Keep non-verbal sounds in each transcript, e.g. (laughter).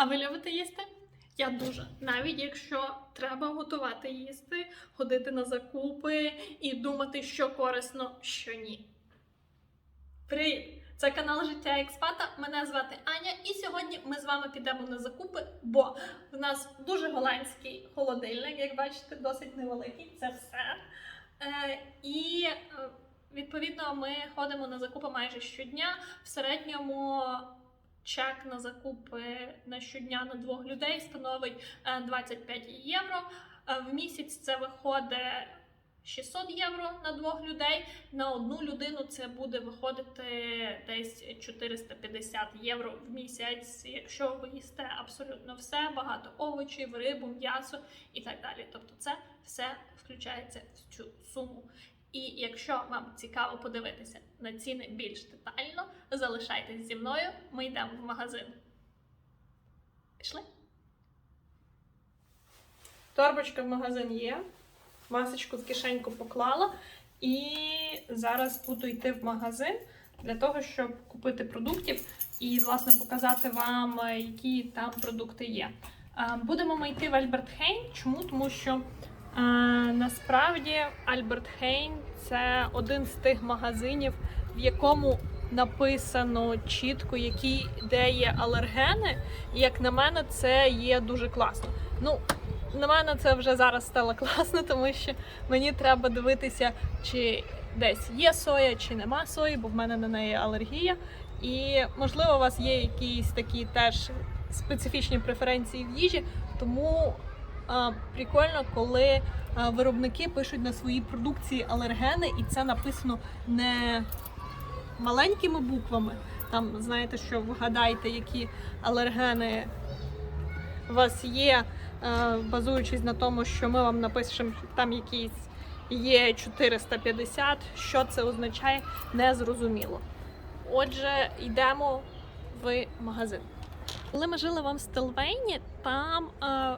А ви любите їсти? Я дуже. Навіть якщо треба готувати їсти, ходити на закупи і думати, що корисно, що ні. Привіт! Це канал Життя Експата. Мене звати Аня, і сьогодні ми з вами підемо на закупи, бо в нас дуже голландський холодильник, як бачите, досить невеликий. Це все. Е, і е, відповідно ми ходимо на закупи майже щодня. В середньому чек на закупи на щодня на двох людей становить е, 25 євро. Е, В місяць це виходить 600 євро на двох людей. На одну людину це буде виходити десь 450 євро в місяць, якщо ви їсте абсолютно все, багато овочів, рибу, м'ясо і так далі. Тобто це все включається в цю суму. І якщо вам цікаво подивитися на ціни більш детально, залишайтесь зі мною, ми йдемо в магазин. Пішли? Торбочка в магазин є. Масочку в кишеньку поклала. І зараз буду йти в магазин для того, щоб купити продуктів і, власне, показати вам, е, які там продукти є. Е, Будемо ми йти в Альберт Хейн. Чому? Тому що насправді Альберт Хейн це один з тих магазинів, в якому написано чітко, які де є алергени. І як на мене, це є дуже класно. Ну, на мене це вже зараз стало (laughs) класно, тому що мені треба дивитися, чи десь є соя, чи нема сої, бо в мене на неї алергія. І можливо, у вас є якісь такі теж специфічні преференції в їжі, тому прикольно, коли виробники пишуть на своїй продукції алергени, і це написано не маленькими буквами. Там знаєте, що вгадайте, які алергени у вас є, е, базуючись на тому, що ми вам напишемо, що там якісь є 450, що це означає, не зрозуміло. Отже, йдемо в магазин. Коли ми жили в Амстелвейні, там е,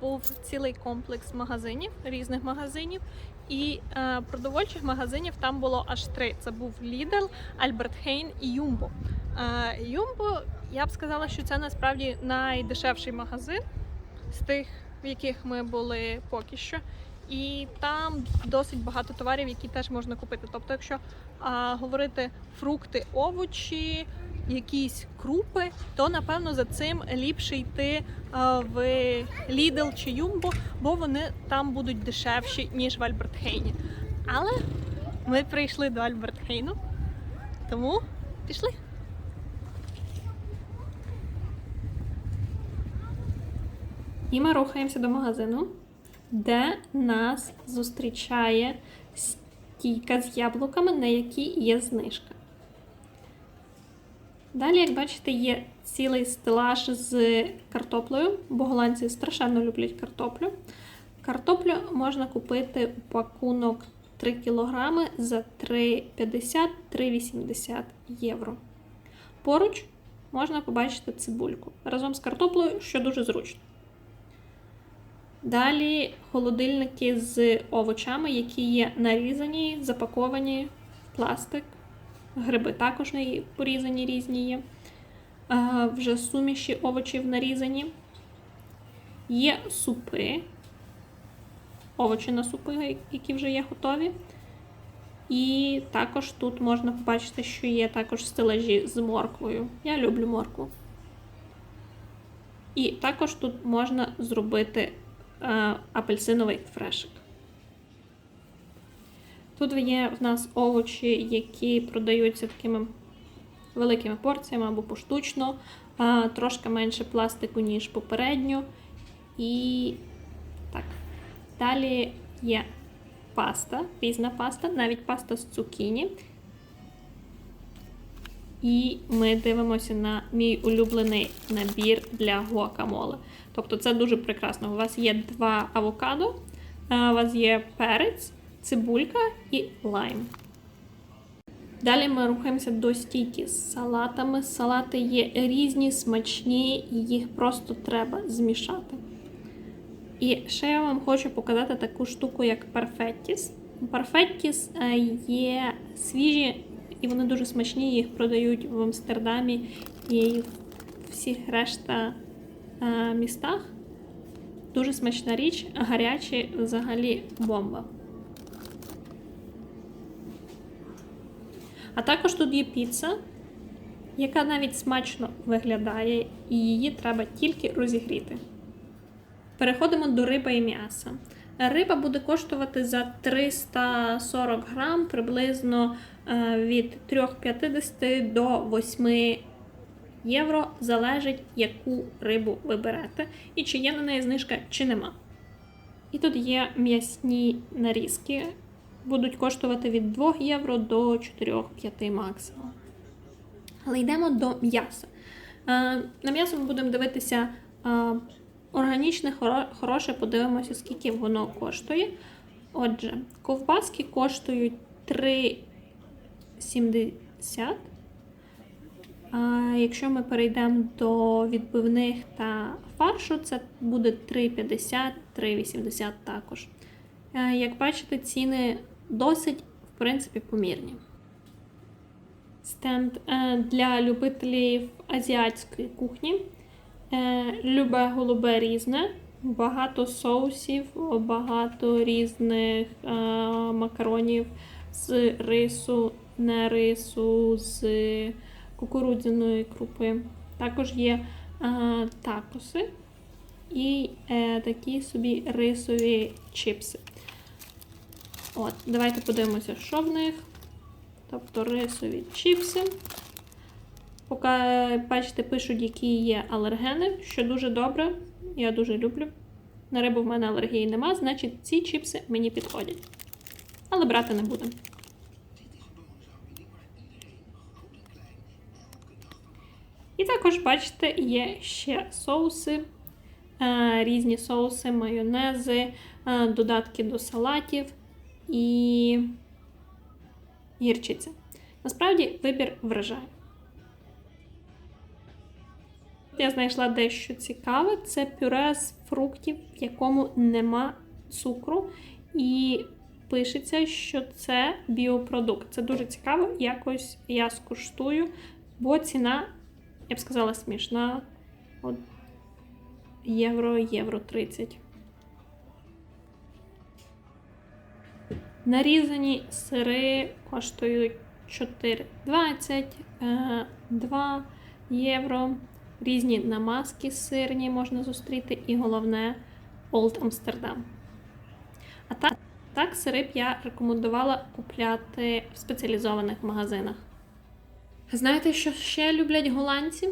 був цілий комплекс магазинів, різних магазинів. І е, продовольчих магазинів там було аж три: це був Lidl, Альберт Хейн і Юмбо. Е, Юмбо, я б сказала, що це насправді найдешевший магазин з тих, в яких ми були поки що. І там досить багато товарів, які теж можна купити. Тобто, якщо а, говорити фрукти, овочі, якісь крупи, то напевно за цим ліпше йти в Lidl чи Jumbo, бо вони там будуть дешевші, ніж в Альбертхейні. Але ми прийшли до Альбертхейну, тому пішли. І ми рухаємося до магазину, де нас зустрічає стійка з яблуками, на якій є знижка. Далі, як бачите, є цілий стелаж з картоплею, бо голландці страшенно люблять картоплю. Картоплю можна купити у пакунок 3 кг за 3,50-3,80 євро. Поруч можна побачити цибульку разом з картоплею, що дуже зручно. Далі холодильники з овочами, які є нарізані, запаковані в пластик. Гриби також порізані різні є. Вже суміші овочів нарізані. Є супи, овочі на супи, які вже є готові. І також тут можна побачити, що є також стелажі з морквою. Я люблю моркву. І також тут можна зробити е, апельсиновий фрешик. Тут є в нас овочі, які продаються такими великими порціями або поштучно, трошки менше пластику, ніж попередньо. І так. Далі є паста, різна паста, навіть паста з цукіні. І ми дивимося на мій улюблений набір для гуакамоле. Тобто це дуже прекрасно. У вас є два авокадо, у вас є перець, цибулька і лайм. Далі ми рухаємося до стійки з салатами. Салати є різні, смачні, і їх просто треба змішати. І ще я вам хочу показати таку штуку, як парфеттіс. Парфеттіс е, є свіжі і вони дуже смачні, їх продають в Амстердамі і всіх решта е, містах. Дуже смачна річ, гарячі взагалі бомба. А також тут є піца, яка навіть смачно виглядає, і її треба тільки розігріти. Переходимо до риби і м'яса. Риба буде коштувати за 340 грам приблизно е, від 3,50 до 8 євро. Залежить, яку рибу ви берете, і чи є на неї знижка, чи нема. І тут є м'ясні нарізки, будуть коштувати від 2 євро до 4-5 максимум. Але йдемо до м'яса. Е, На м'ясо ми будемо дивитися е, органічне, хороше, подивимося, скільки воно коштує. Отже, ковбаски коштують 3,70. А якщо ми перейдемо до відбивних та фаршу, це буде 3,50, 3,80 також. Е, Як бачите, ціни досить, в принципі, помірні. Стенд е, для любителів азіатської кухні. Е, Любе голубе різне, багато соусів, багато різних е, макаронів з рису, не рису, з кукурудзяної крупи. Також є такоси і такі собі рисові чипси. От, давайте подивимося, що в них. Тобто рисові чіпси. Поки, бачите, пишуть, які є алергени, що дуже добре. Я дуже люблю. На рибу в мене алергії нема, значить ці чіпси мені підходять. Але брати не будемо. І також, бачите, є ще соуси, е, різні соуси, майонези, е, додатки до салатів і гірчиця. Насправді вибір вражає. Я знайшла дещо цікаве. Це пюре з фруктів, в якому нема цукру. І пишеться, що це біопродукт. Це дуже цікаво. Якось я скуштую, бо ціна, я б сказала, смішна. От євро, євро 30. Нарізані сири коштують 4,20, е, 2 євро. Різні намазки сирні можна зустріти, і головне Олд Амстердам. А так, так сири б я рекомендувала купляти в спеціалізованих магазинах. Знаєте, що ще люблять голландці?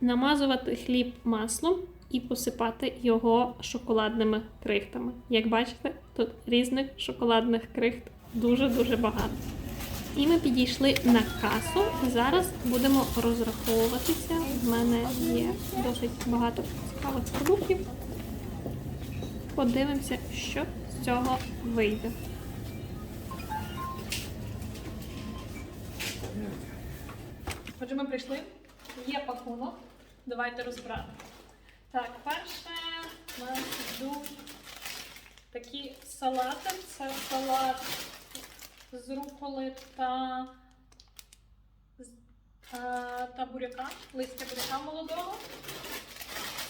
Намазувати хліб маслом і посипати його шоколадними крихтами. Як бачите, тут різних шоколадних крихт дуже-дуже багато. І ми підійшли на касу. Зараз будемо розраховуватися. В мене є досить багато цікавих продуктів. Подивимося, що з цього вийде. Отже, ми прийшли. Є пакунок. Давайте розбирати. Так, перше у нас йдуть такі салати. Це салат з руколи та, а, та буряка, листя буряка молодого.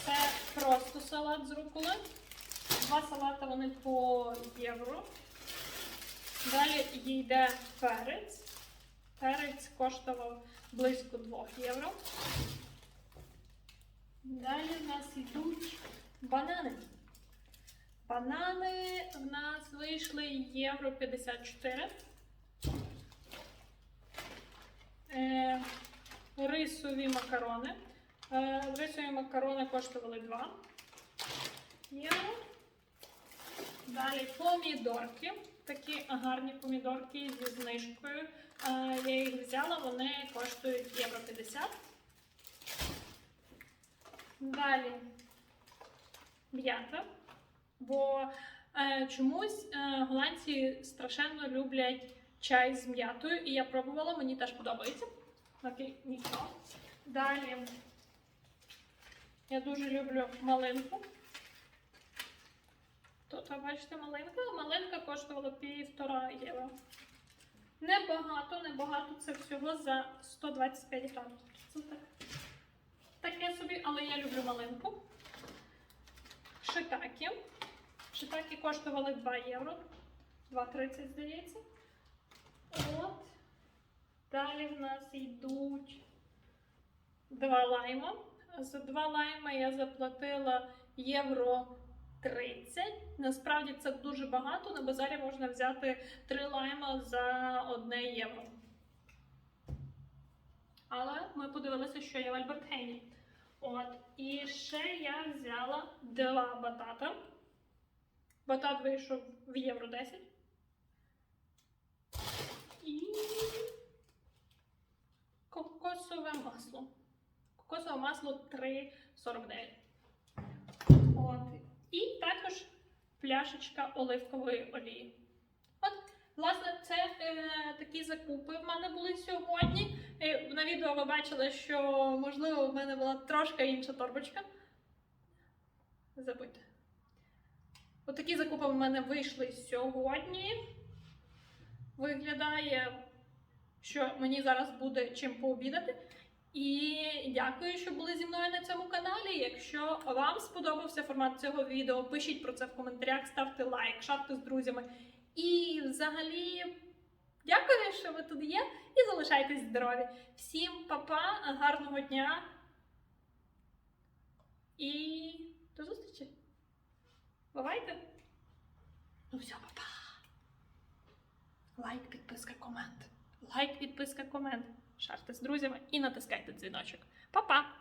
Це просто салат з руколи. Два салати вони по євро. Далі йде перець. Перець коштував близько 2 євро. Далі в нас йдуть банани. Банани в нас вийшли євро 54. Е, рисові макарони. Е, рисові макарони коштували 2 євро. Далі помідорки. Такі гарні помідорки зі знижкою. Е, я їх взяла, вони коштують євро 50. Далі м'ята. Бо е, чомусь е, голландці страшенно люблять чай з м'ятою, і я пробувала, мені теж подобається. Окей, нічого. Далі я дуже люблю малинку. Тут, ви бачите, малинка. Малинка коштувала півтора євро. Небагато, небагато це всього за 125 грамів. Це так. Таке собі, але я люблю малинку. шитаки. Шитаки коштували 2 євро. 2,30, здається. От. Далі в нас йдуть два лайма. За два лайма я заплатила євро 30. Насправді це дуже багато. На базарі можна взяти три лайма за одне євро. Але ми подивилися, що є в Альбертхейні. От. І ще я взяла два батата. Батат вийшов в євро 10. І кокосове масло. Кокосове масло 3,49. От. І також пляшечка оливкової олії. От, власне, це е, такі закупи в мене були сьогодні. Е, на відео ви бачили, що можливо в мене була трошки інша торбочка. Забудьте. Отакі закупи в мене вийшли сьогодні. Виглядає, що мені зараз буде чим пообідати. І дякую, що були зі мною на цьому каналі. Якщо вам сподобався формат цього відео, пишіть про це в коментарях, ставте лайк, шарте з друзями. І взагалі дякую, що ви тут є, і залишайтесь здорові. Всім па-па, гарного дня і до зустрічі! Бувайте! Ну все, па-па! Лайк, підписка, комент. Лайк, підписка, комент. Шарте з друзями і натискайте дзвіночок. Па-па!